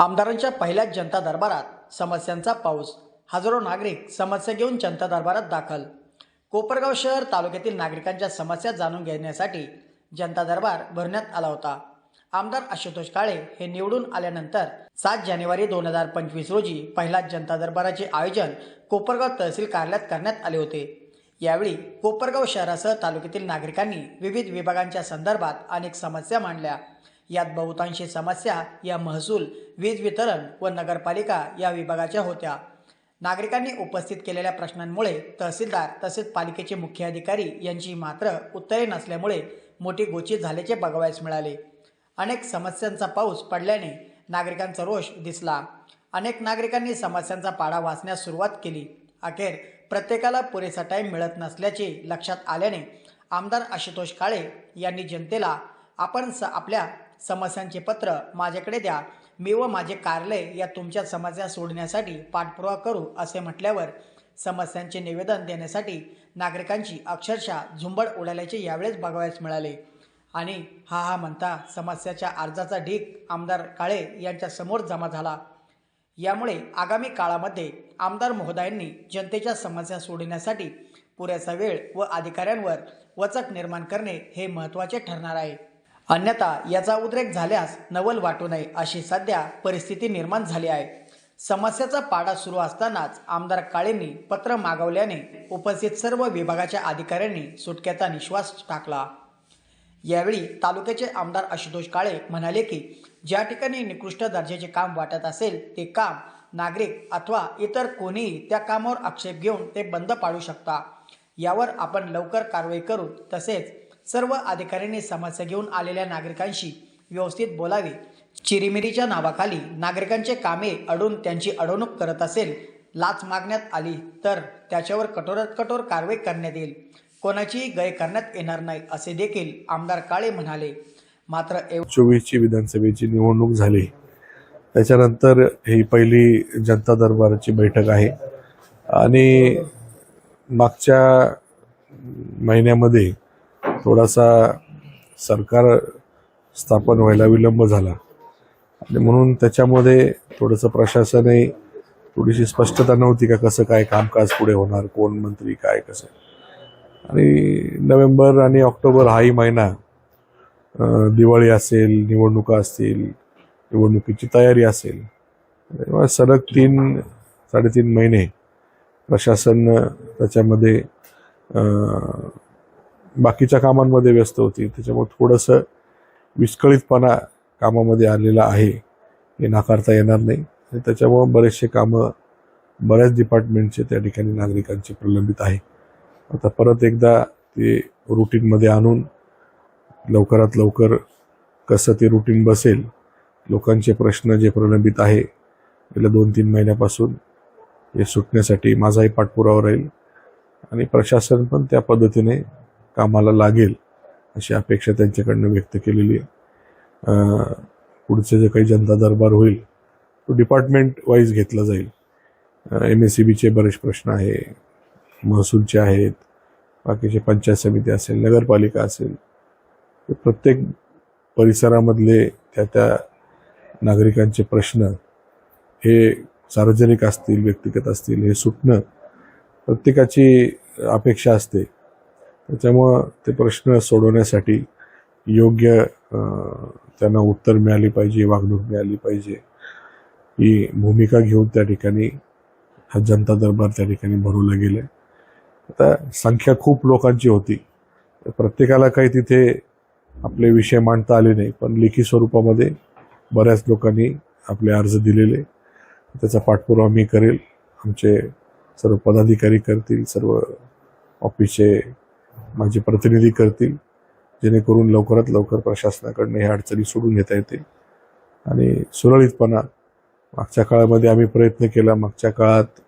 आमदारांच्या पहिल्याच जनता दरबारात समस्यांचा पाऊस. हजारो नागरिक समस्या घेऊन जनता दरबारात दाखल. कोपरगाव शहर तालुक्यातील नागरिकांच्या समस्या जाणून घेण्यासाठी जनता दरबार भरण्यात आला होता. आमदार आशुतोष काळे हे निवडून आल्यानंतर सात जानेवारी दोन हजार पंचवीस रोजी पहिल्याच जनता दरबाराचे आयोजन कोपरगाव तहसील कार्यालयात करण्यात आले होते. यावेळी कोपरगाव शहरासह तालुक्यातील नागरिकांनी विविध विभागांच्या संदर्भात अनेक समस्या मांडल्या. यात बहुतांशी समस्या या महसूल वीज वितरण व नगरपालिका या विभागाच्या होत्या. नागरिकांनी उपस्थित केलेल्या प्रश्नांमुळे तहसीलदार तसेच पालिकेचे मुख्य अधिकारी यांची मात्र उत्तरे नसल्यामुळे मोठी गोची झाल्याचे बघावयास मिळाले. अनेक समस्यांचा पाऊस पडल्याने नागरिकांचा रोष दिसला. अनेक नागरिकांनी समस्यांचा पाडा वाचण्यास सुरुवात केली. अखेर प्रत्येकाला पुरेसा टाईम मिळत नसल्याचे लक्षात आल्याने आमदार आशुतोष काळे यांनी जनतेला आपण स आपल्या समस्यांचे पत्र माझ्याकडे द्या. मी व माझे कार्यालय या तुमच्या समस्या सोडण्यासाठी पाठपुरावा करू असे म्हटल्यावर समस्यांचे निवेदन देण्यासाठी नागरिकांची अक्षरशः झुंबड उडाल्याचे यावेळेस बघावयास मिळाले. आणि हा हा म्हणता समस्याच्या अर्जाचा ढीक आमदार काळे यांच्या समोर जमा झाला. यामुळे आगामी काळामध्ये आमदार महोदयांनी जनतेच्या समस्या सोडवण्यासाठी पुरेसा वेळ व अधिकाऱ्यांवर वचक निर्माण करणे हे महत्त्वाचे ठरणार आहे. अन्यथा याचा उद्रेक झाल्यास नवल वाटू नये अशी सध्या परिस्थिती निर्माण झाली आहे. समस्याचा पाडा सुरू असतानाच आमदार काळेंनी पत्र मागवल्याने उपस्थित सर्व विभागाच्या अधिकाऱ्यांनी सुटक्याचा निश्वास टाकला. यावेळी तालुक्याचे आमदार आशुतोष काळे म्हणाले की ज्या ठिकाणी निकृष्ट दर्जाचे काम वाटत असेल ते काम नागरिक अथवा इतर कोणीही त्या कामावर आक्षेप घेऊन ते बंद पाडू शकता. यावर आपण लवकर कारवाई करू तसेच सर्व अधिकाऱ्यांनी समस्या घेऊन आलेल्या नागरिकांशी व्यवस्थित बोलावे. चिरीमिरीच्या नावाखाली नागरिकांचे कामे अडून त्यांची अडवणूक करत असेल लाच मागण्यात आली तर त्याच्यावर कठोरात कठोर कारवाई करण्यात येईल. कोणाचीही गय करण्यात येणार नाही असे देखील आमदार काळे म्हणाले. मात्र चोवीसची विधानसभेची निवडणूक झाली. त्याच्यानंतर ही पहिली जनता दरबाराची बैठक आहे. आणि मागच्या महिन्यामध्ये थोडासा सरकार स्थापन व्हायला विलंब झाला. आणि म्हणून त्याच्यामध्ये थोडंसं प्रशासनही थोडीशी स्पष्टता नव्हती का कसं काय कामकाज पुढे होणार कोण मंत्री काय कसं. आणि नोव्हेंबर आणि ऑक्टोबर हाही महिना दिवाळी असेल निवडणुका असतील निवडणुकीची तयारी असेल तेव्हा सलग तीन साडेतीन महिने प्रशासन त्याच्यामध्ये बाकीच्या कामांमध्ये व्यस्त होती. त्याच्यामुळे थोडंसं विस्कळीतपणा कामामध्ये आलेला आहे. हे नाकारता येणार नाही. आणि त्याच्यामुळं बरेचसे कामं बऱ्याच डिपार्टमेंटचे त्या ठिकाणी नागरिकांचे प्रलंबित आहे. आता परत एकदा ते रुटीनमध्ये आणून लवकरात लवकर कसं ते रुटीन बसेल लोकांचे प्रश्न जे प्रलंबित आहे गेल्या दोन तीन महिन्यापासून हे सुटण्यासाठी माझाही पाठपुरावा राहील. आणि प्रशासन पण त्या पद्धतीने कामाला लागेल अशी अपेक्षा त्यांच्याकडनं व्यक्त केलेली आहे. पुढचं जे काही जनता दरबार होईल तो डिपार्टमेंट वाईज घेतला जाईल. एम एस सी बीचे बरेच प्रश्न आहे महसूलचे आहेत बाकीचे पंचायत समिती असेल नगरपालिका असेल हे प्रत्येक परिसरामधले त्या त्या नागरिकांचे प्रश्न हे सार्वजनिक असतील व्यक्तिगत असतील हे सुटणं प्रत्येकाची अपेक्षा असते. त्याच्यामुळं ते प्रश्न सोडवण्यासाठी योग्य त्यांना उत्तर मिळाली पाहिजे वागणूक मिळाली पाहिजे. ही भूमिका घेऊन त्या ठिकाणी हा जनता दरबार त्या ठिकाणी भरवला गेला आता संख्या खूप लोकांची होती. प्रत्येकाला काही तिथे आपले विषय मांडता आले नाही पण लेखी स्वरूपामध्ये बऱ्याच लोकांनी आपले अर्ज दिलेले. त्याचा पाठपुरावा मी करेल. आमचे सर्व पदाधिकारी करतील सर्व ऑफिसचे माझे प्रतिनिधी करतील जेणेकरून लवकरात लवकर प्रशासनाकडनं ह्या अडचणी सोडून घेता येतील. आणि सुरळीतपणा मागच्या काळामध्ये आम्ही प्रयत्न केला मागच्या काळात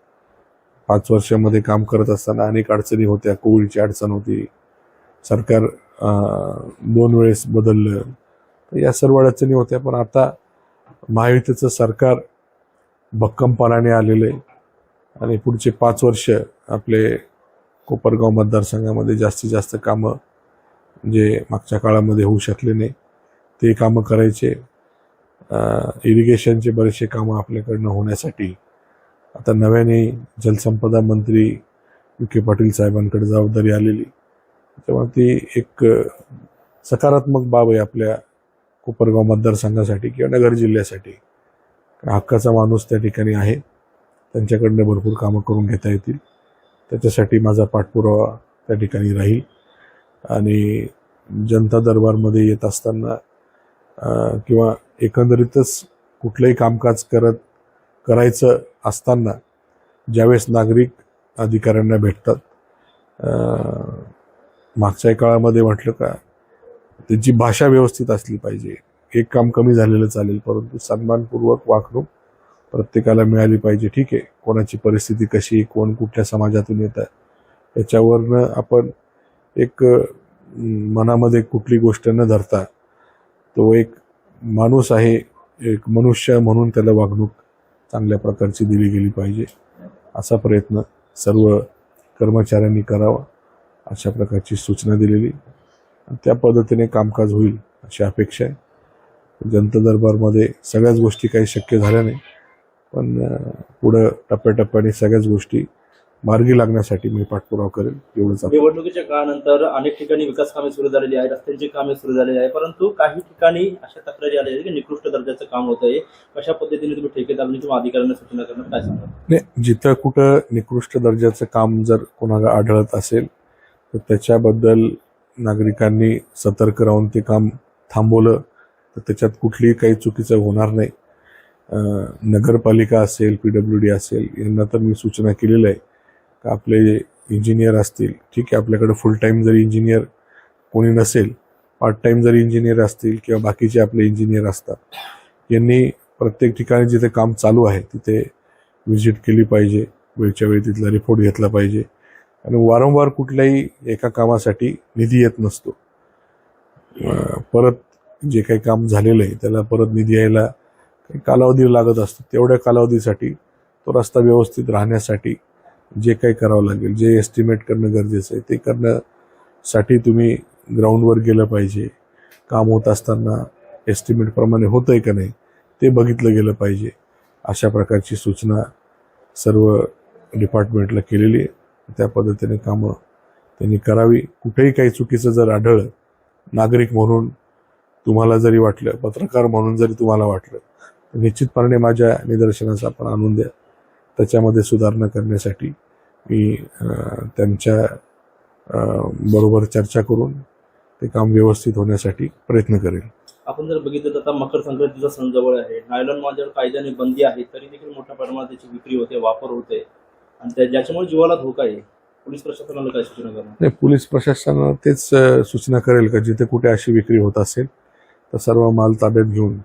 पाच वर्षामध्ये काम करत असताना अनेक अडचणी होत्या कोविडची अडचण होती सरकार दोन वेळेस बदललं. तर या सर्व अडचणी होत्या पण आता महायुतीचं सरकार भक्कमपणाने आलेलं आहे. आणि पुढचे पाच वर्ष आपले कोपरगाव मतदारसंघामध्ये जास्तीत जास्त कामं जे मागच्या काळामध्ये होऊ शकले नाही ते कामं करायचे. इरिगेशनचे बरेचसे कामं आपल्याकडनं होण्यासाठी. आता नव्याने जलसंपदा मंत्री विखे पाटील साहेबांकडे जबाबदारी आलेली. तेव्हा ती एक सकारात्मक बाब आहे आपल्या कोपरगाव मतदारसंघासाठी किंवा नगर जिल्ह्यासाठी. हक्काचा माणूस त्या ठिकाणी आहे. त्यांच्याकडनं भरपूर कामं करून घेता येतील. त्याच्यासाठी माझा पाठपुरावा त्या ठिकाणी राहील. आणि जनता दरबारमध्ये येत असताना किंवा एकंदरीतच कुठलंही कामकाज करत करायचं असताना ज्यावेळेस नागरिक अधिकाऱ्यांना भेटतात मागच्या काळामध्ये म्हटलं का त्यांची भाषा व्यवस्थित असली पाहिजे. एक काम कमी झालेलं चालेल परंतु सन्मानपूर्वक वागणूक प्रत्येकाला मिळाली पाहिजे. ठीक आहे. कोणाची परिस्थिती कशी आहे, कोण कुठल्या समाजातून येत आहे? याच्यावरनं आपण एक मनामध्ये कुठली गोष्ट न धरता तो एक माणूस आहे एक मनुष्य म्हणून त्याला वागणूक चांगल्या प्रकारची दिली गेली पाहिजे. असा प्रयत्न सर्व कर्मचाऱ्यांनी करावा. अशा प्रकारची सूचना दिलेली. त्या पद्धतीने कामकाज होईल अशी अपेक्षा आहे. जनता दरबारमध्ये सगळ्याच गोष्टी काही शक्य झाल्या नाही. पण पुढं टप्प्याटप्प्याने सगळ्याच गोष्टी मार्गी लागण्यासाठी मी पाठपुरावा करेल एवढंच निवडणुकीच्या काळानंतर अनेक ठिकाणी विकास कामे सुरू झालेली आहे रस्त्यांची कामे सुरू झालेली आहे परंतु काही ठिकाणी अशा तक्रारी आल्या आहेत की निकृष्ट दर्जाचं काम होत आहे. कशा पद्धतीने तुम्ही ठेकेदारांनी किंवा अधिकाऱ्यांना सूचना करणार काय सांगा नाही जिथं कुठं निकृष्ट दर्जाचं काम जर कोणाला आढळत असेल तर त्याच्याबद्दल नागरिकांनी सतर्क राहून ते काम थांबवलं तर त्याच्यात कुठलीही काही चुकीचं होणार नाही. नगरपालिका असेल पी डब्ल्यू डी असेल यांना तर मी सूचना केलेलं आहे का आपले इंजिनियर असतील ठीक आहे आपल्याकडे फुल टाईम जरी इंजिनियर कोणी नसेल पार्ट टाईम जरी इंजिनियर असतील किंवा बाकीचे आपले इंजिनियर असतात यांनी प्रत्येक ठिकाणी जिथे काम चालू आहे तिथे व्हिजिट केली पाहिजे वेळच्या वेळी तिथला रिपोर्ट घेतला पाहिजे. आणि वारंवार कुठल्याही एका कामासाठी निधी येत नसतो. परत जे काही काम झालेलं आहे त्याला परत निधी यायला काही कालावधी लागत असतो तेवढ्या कालावधीसाठी तो रस्ता व्यवस्थित राहण्यासाठी जे काही करावं लागेल जे एस्टिमेट करणं गरजेचं आहे ते करण्यासाठी तुम्ही ग्राउंडवर गेलं पाहिजे. काम होत असताना एस्टिमेटप्रमाणे होतं आहे का नाही ते बघितलं गेलं पाहिजे. अशा प्रकारची सूचना सर्व डिपार्टमेंटला केलेली आहे. त्या पद्धतीने कामं त्यांनी करावी. कुठेही काही चुकीचं जर आढळलं नागरिक म्हणून तुम्हाला जरी वाटलं पत्रकार म्हणून जरी तुम्हाला वाटलं निश्चितपणे माझ्या निदर्शनास आपण आणून द्या. त्याच्यामध्ये सुधारणा करण्यासाठी मी त्यांच्या बरोबर चर्चा करून ते काम व्यवस्थित होण्यासाठी प्रयत्न करेल आपण जर बघितलं तर आता मकर संक्रांतीचा सण जवळ आहे. नायलॉन माझ्यावर कायद्याने बंदी आहे तरी देखील मोठ्या प्रमाणात त्याची विक्री होते वापर होते. आणि ज्याच्यामुळे जीवाला धोका आहे पोलीस प्रशासनाला काय सूचना करणार? नाही पोलीस प्रशासन तेच सूचना करेल का? जिथे कुठे अशी विक्री होत असेल तर सर्व माल ताब्यात घेऊन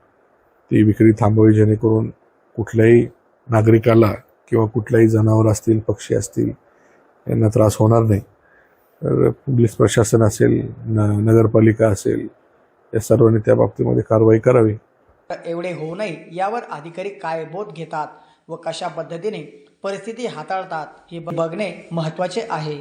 ती विक्री थांबवावी जेणेकरून कुठल्याही नागरिकाला किंवा कुठल्याही जनावर असतील पक्षी असतील यांना त्रास होणार नाही. तर पोलीस प्रशासन असेल न नगरपालिका असेल या सर्वांनी त्या बाबतीमध्ये कारवाई करावी. एवढे होऊ नये यावर अधिकारी काय बोध घेतात व कशा पद्धतीने परिस्थिती हाताळतात हे बघणे महत्त्वाचे आहे.